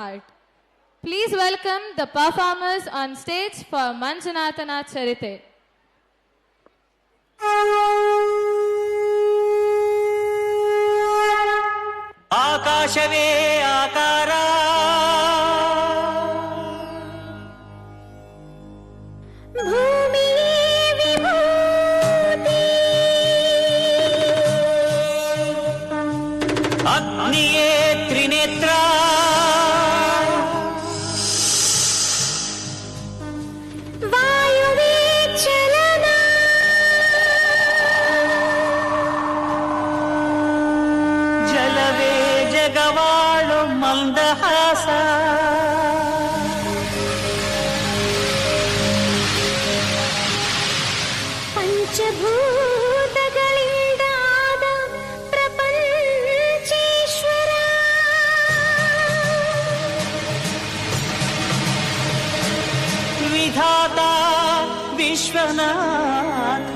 art. Please welcome the performers on stage for Manjunathana Charite. ಆಕಾಶವೇ ಆಕಾರ ಜಗವಾಳು ಮಂದಹಾಸ ಪಂಚಭೂತಗಳಿಂದಾದ ಪ್ರಪಂಚೇಶ್ವರ ವಿಧಾತ ವಿಶ್ವನಾಥ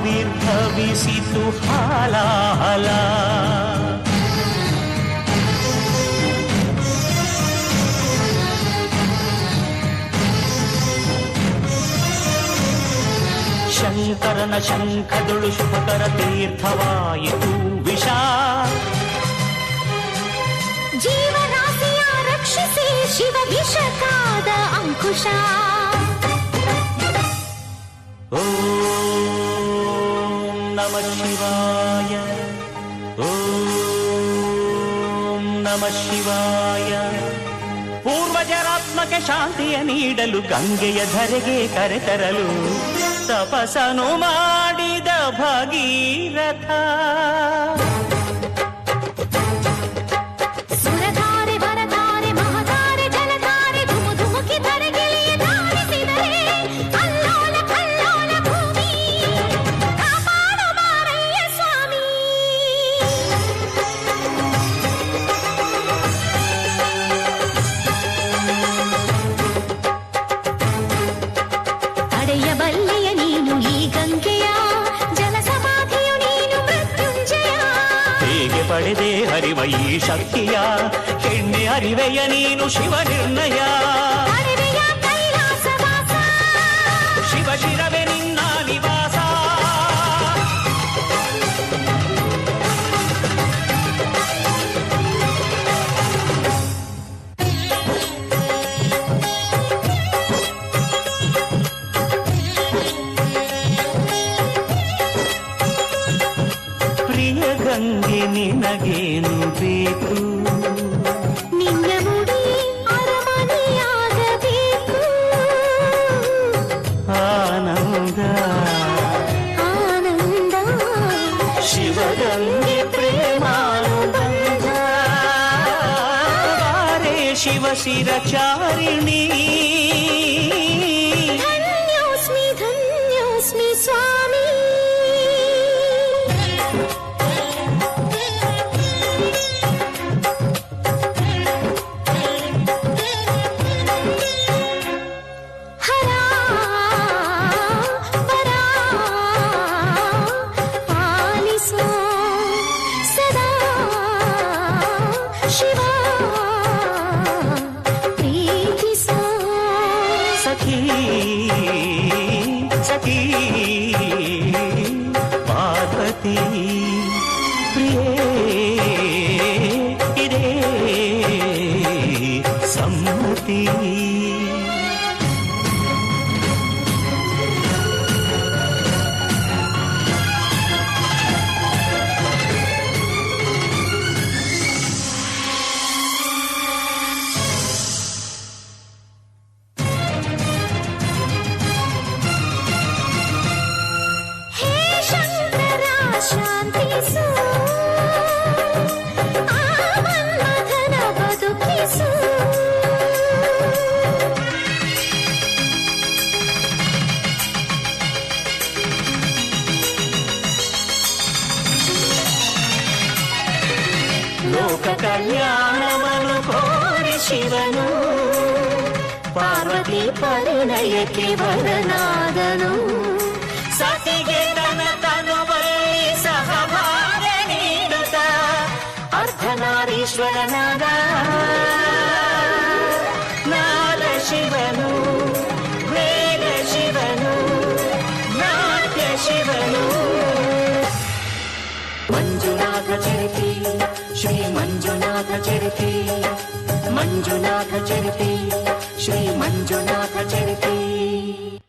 ఆవిర్భవిసితు హాలాహలా. శంకరన శంఖదుడు శుభకర తీర్థవాయు విషా. జీవరాశియా శివ విషకాద ఓ ಶಿವಾಯ ಓಂ ಶಿವಾಯ ಪೂರ್ವಜರಾತ್ಮಕ ಶಾಂತಿಯ ನೀಡಲು ಗಂಗೆಯ ಧರೆಗೆ ಕರೆತರಲು ತಪಸನು ಮಾಡಿದ ಭಗೀರಥ। ಪಡೆದೆ ಹರಿವ ಈ ಶಕ್ತಿಯ ಹೆಣ್ಣೆ ಅರಿವೆಯ ನೀನು ಶಿವ ನಿರ್ಣಯ ಪ್ರಿಯ ಗಂಗೆ ನಿನಗೇನು ಬೇಕು ನಿನ್ನ ಮುಡಿ ಅರಮನೆಯಾಗಬೇಕು ಆನಂದ ಆನಂದ ಶಿವಗಂಗೆ ಪ್ರೇಮಾನುಬಂಧ ಬಾರೆ ಶಿವ ಶಿರಚಾರಿಣಿ సతీ పార్వతీ ప్రియే ఇదే సమ్మతి. ಕಲ್ಯಾಣವನು ಕೋರಿ ಶಿವನು ಪಾರ್ವತಿ ಪರಿಣಯಕ್ಕೆ ವರನಾದನು ಸತಿಗೆ ತನ ತನುವಲ್ಲಿ ಸಹಭಾಗ ನೀಡುತ್ತ ಅರ್ಧನಾರೀಶ್ವರನಾದ मञ्जुनाथ चरिथे श्रीमञ्जुनाथ चरिथे मञ्जुनाथ चरिथे श्रीमञ्जुनाथ चरि